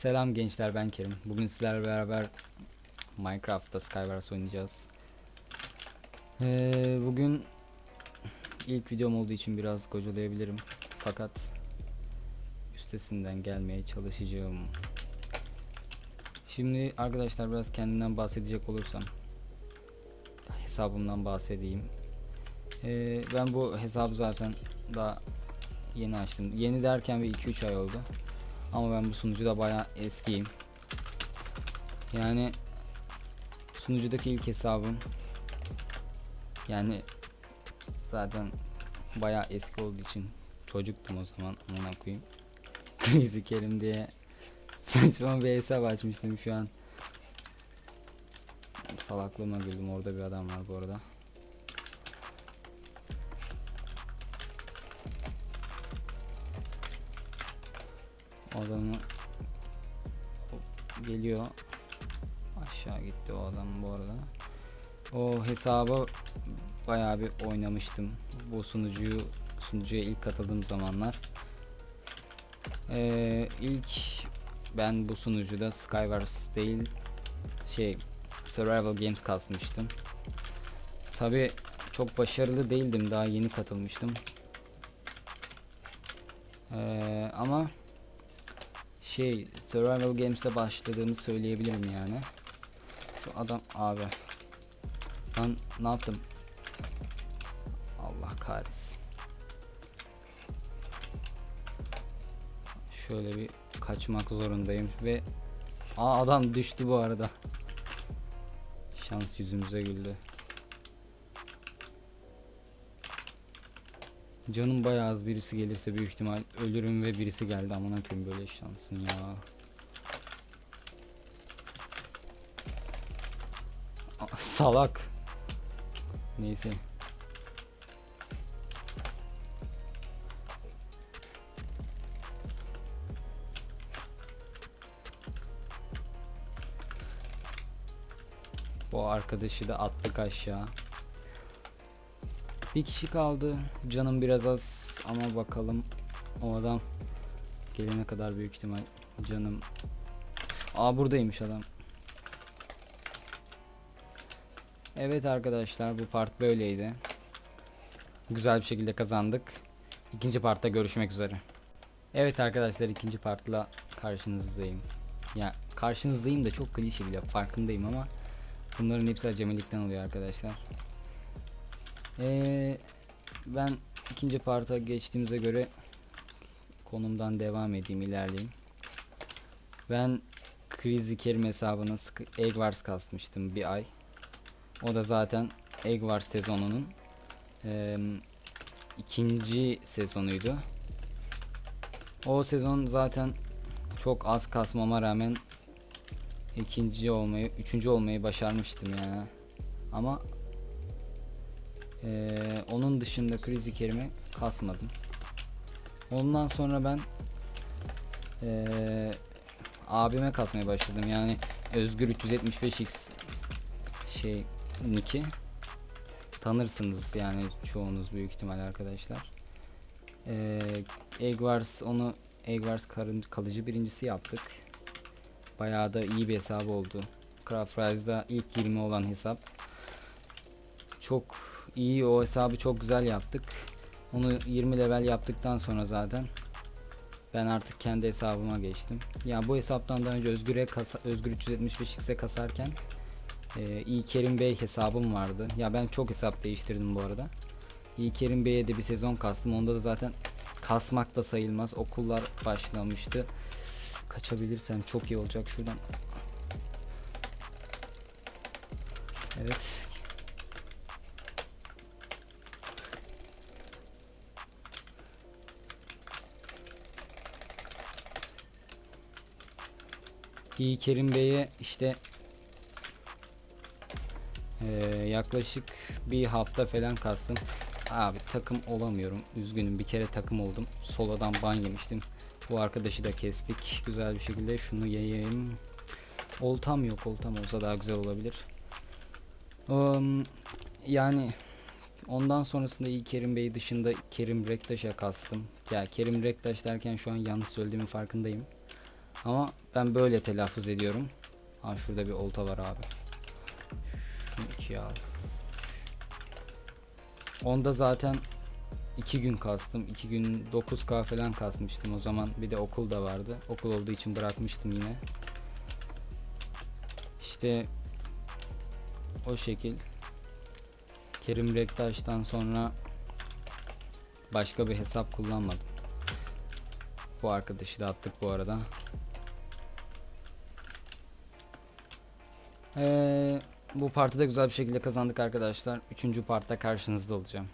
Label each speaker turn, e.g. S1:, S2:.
S1: Selam gençler ben Kerim. Bugün sizlerle beraber Minecraft'ta Skywars oynayacağız. Ee, bugün ilk videom olduğu için biraz gocalayabilirim. Fakat üstesinden gelmeye çalışacağım. Şimdi arkadaşlar biraz kendimden bahsedecek olursam hesabımdan bahsedeyim. Ee, ben bu hesabı zaten daha yeni açtım. Yeni derken bir 2-3 ay oldu. Ama ben bu sunucuda bayağı eskiyim. Yani sunucudaki ilk hesabım yani zaten bayağı eski olduğu için çocuktum o zaman amına koyayım. Krizi Kerim diye saçma bir hesap açmıştım şu an. Salaklığıma güldüm orada bir adam var bu arada. Adamı o geliyor. Aşağı gitti o adam bu arada. O hesabı bayağı bir oynamıştım. Bu sunucuyu sunucuya ilk katıldığım zamanlar. Ee, ilk ben bu sunucuda Skywars değil şey Survival Games kasmıştım. Tabi çok başarılı değildim daha yeni katılmıştım. Ee, ama şey Survival Games'te başladığımı söyleyebilirim yani. Şu adam abi. Ben ne yaptım? Allah kahretsin. Şöyle bir kaçmak zorundayım ve Aa adam düştü bu arada. Şans yüzümüze güldü. Canım bayağı az birisi gelirse büyük ihtimal ölürüm ve birisi geldi amına koyayım böyle şansın ya. Salak. Neyse. Bu arkadaşı da attık aşağı. Bir kişi kaldı. Canım biraz az ama bakalım o adam gelene kadar büyük ihtimal canım. Aa buradaymış adam. Evet arkadaşlar bu part böyleydi. Güzel bir şekilde kazandık. İkinci partta görüşmek üzere. Evet arkadaşlar ikinci partla karşınızdayım. Ya karşınızdayım da çok klişe bile farkındayım ama bunların hepsi acemilikten oluyor arkadaşlar. Ee, ben ikinci parta geçtiğimize göre konumdan devam edeyim ilerleyeyim. Ben Crazy Kerim hesabına Egg Wars kasmıştım bir ay. O da zaten Egg sezonunun eee, ikinci sezonuydu. O sezon zaten çok az kasmama rağmen ikinci olmayı, üçüncü olmayı başarmıştım yani. Ama ee, onun dışında Crazy Kerim'i kasmadım. Ondan sonra ben ee, abime kasmaya başladım. Yani Özgür 375x şey Nick'i tanırsınız yani çoğunuz büyük ihtimal arkadaşlar. Ee, Egg Wars onu Egg Wars karın- kalıcı birincisi yaptık. Bayağı da iyi bir hesap oldu. Craft Rise'da ilk 20 olan hesap. Çok iyi o hesabı çok güzel yaptık. Onu 20 level yaptıktan sonra zaten ben artık kendi hesabıma geçtim. Ya bu hesaptan daha önce Özgür'e kasa, Özgür 375x'e kasarken e, İyi Kerim Bey hesabım vardı. Ya ben çok hesap değiştirdim bu arada. İyi Kerim Bey'e de bir sezon kastım. Onda da zaten kasmak da sayılmaz. Okullar başlamıştı. Kaçabilirsem çok iyi olacak şuradan. Evet. İyi Kerim Bey'e işte eee, yaklaşık bir hafta falan kastım. Abi takım olamıyorum. Üzgünüm bir kere takım oldum. Solodan ban yemiştim. Bu arkadaşı da kestik. Güzel bir şekilde şunu yayayım. Oltam yok. Oltam olsa daha güzel olabilir. Um, yani ondan sonrasında iyi Kerim Bey dışında Kerim Rektaş'a kastım. Ya Kerim Rektaş derken şu an yanlış söylediğimin farkındayım. Ama ben böyle telaffuz ediyorum. Ha şurada bir olta var abi. Şunu ikiye al. Onda zaten 2 gün kastım. 2 gün 9k falan kasmıştım. O zaman bir de okul da vardı. Okul olduğu için bırakmıştım yine. İşte o şekil. Kerim Rektaş'tan sonra başka bir hesap kullanmadım. Bu arkadaşı da attık bu arada. Ee, bu partide güzel bir şekilde kazandık arkadaşlar. Üçüncü partta karşınızda olacağım.